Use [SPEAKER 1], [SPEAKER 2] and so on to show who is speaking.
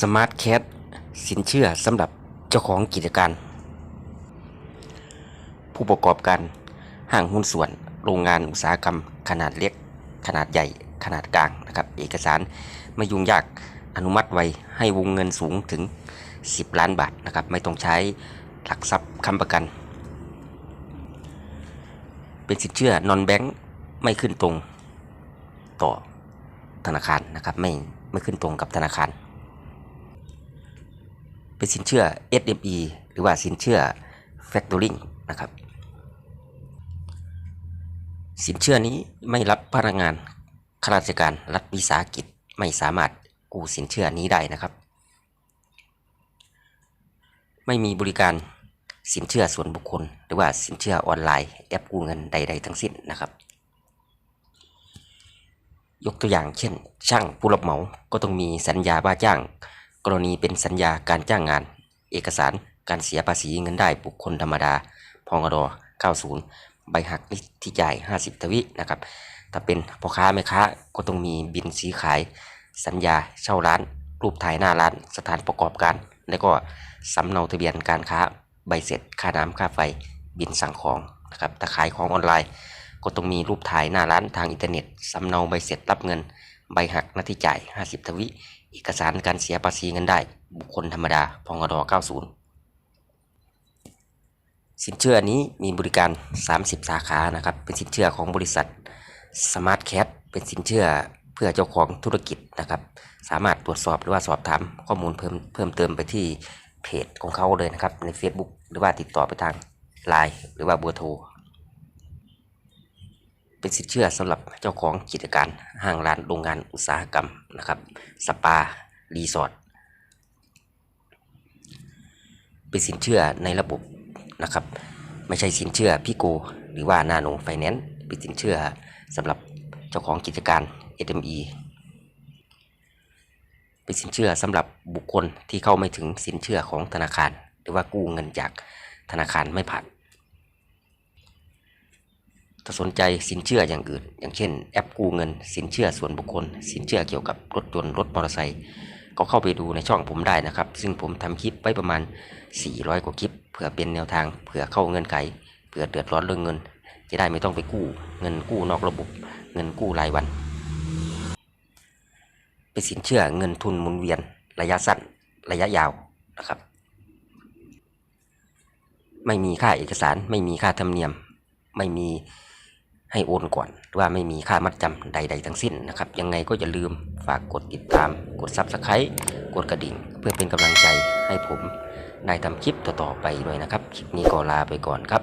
[SPEAKER 1] สมาร์ทแคสสินเชื่อสำหรับเจ้าของกิจการ ผู้ประกอบการห้างหุ้นส่วน โรงงานอุตสาหกรรม ขนาดเล็ก ขนาดใหญ่ ขนาดกลางนะครับ เอกสารไม่ยุ่งยากอนุมัติไวให้วงเงินสูงถึง 10 ล้านบาทนะครับ ไม่ต้องใช้หลักทรัพย์ค้ำประกัน เป็นสินเชื่อนอนแบงค์ไม่ขึ้นตรงต่อธนาคารนะครับ ไม่ไม่ขึ้นตรงกับธนาคาร เป็นสินเชื่อ SME หรือว่าสินเชื่อ Factoring นะครับ สินเชื่อนี้ไม่รับพนักงานข้าราชการรัฐวิสาหกิจไม่สามารถกู้สินเชื่อนี้ได้นะครับ ไม่มีบริการสินเชื่อส่วนบุคคล หรือว่าสินเชื่อออนไลน์แอปกู้เงินใด ๆ ทั้งสิ้นนะครับ ยกตัวอย่างเช่น ช่างผู้รับเหมาก็ต้องมีสัญญาว่าจ้าง กรณีเป็นสัญญาการจ้างงาน เอกสารการเสียภาษีเงินได้บุคคลธรรมดาพงด90 ใบหักที่จ่าย 50 ทวินะครับ ถ้าเป็นพ่อค้าแม่ค้าก็ต้องมีบินซื้อขาย สัญญาเช่าร้าน รูปถ่ายหน้าร้าน สถานประกอบการ และก็สำเนาทะเบียนการค้า ใบเสร็จ ค่าน้ำค่าไฟ บินสั่งของนะครับถ้าขายของออนไลน์ ก็ต้องมีรูปถ่ายหน้าร้านทางอินเทอร์เน็ตสำเนาใบเสร็จรับเงิน ใบหักหน้าที่จ่าย 50 ทวิ เอกสารการเสียภาษีเงินได้ บุคคลธรรมดา พงด90 สินเชื่อนี้มีบริการ 30 สาขานะครับ เป็นสินเชื่อของบริษัท Smart Cat เป็นสินเชื่อเพื่อเจ้าของธุรกิจนะครับ สามารถตรวจสอบหรือว่าสอบถามข้อมูลเพิ่มเพิ่มเติมไปที่เพจของเขาเลยนะครับ ใน Facebook หรือว่าติดต่อไปทาง Line หรือว่าเบอร์โทร เป็นสินเชื่อสำหรับเจ้าของกิจการห้างร้านโรงงานอุตสาหกรรมนะครับสปารีสอร์ทเป็นสินเชื่อในระบบนะครับ ไม่ใช่สินเชื่อพี่โกหรือว่านาโนไฟแนนซ์เป็นสินเชื่อสำหรับเจ้าของกิจการ SME เป็นสินเชื่อสำหรับบุคคลที่เข้าไม่ถึงสินเชื่อของธนาคาร หรือว่ากู้เงินจากธนาคารไม่ผ่าน ถ้าสนใจสินเชื่ออย่างอื่น อย่างเช่น แอปกู้เงิน สินเชื่อส่วนบุคคล สินเชื่อเกี่ยวกับรถยนต์รถมอเตอร์ไซค์ก็เข้าไปดูในช่องผมได้นะครับ ซึ่งผมทำคลิปไว้ประมาณ 400 กว่าคลิปเผื่อเป็นแนวทางเผื่อเข้าเงื่อนไขเผื่อเดือดร้อนเรื่องเงิน จะได้ไม่ต้องไปกู้ เงินกู้นอกระบบ เงินกู้รายวันเป็นสินเชื่อเงินทุนหมุนเวียน ระยะสั้นระยะยาวนะครับ ไม่มีค่าเอกสาร ไม่มีค่าธรรมเนียม ไม่มี ให้โอนก่อนว่าไม่มีค่ามัดจำใด ๆ ทั้งสิ้นนะครับ ยังไงก็อย่าลืมฝากกดติดตาม กดซับสไครต์กดกระดิ่ง เพื่อเป็นกำลังใจให้ผมได้ทำคลิปต่อๆไปด้วยนะครับ คลิปนี้ก็ลาไปก่อนครับ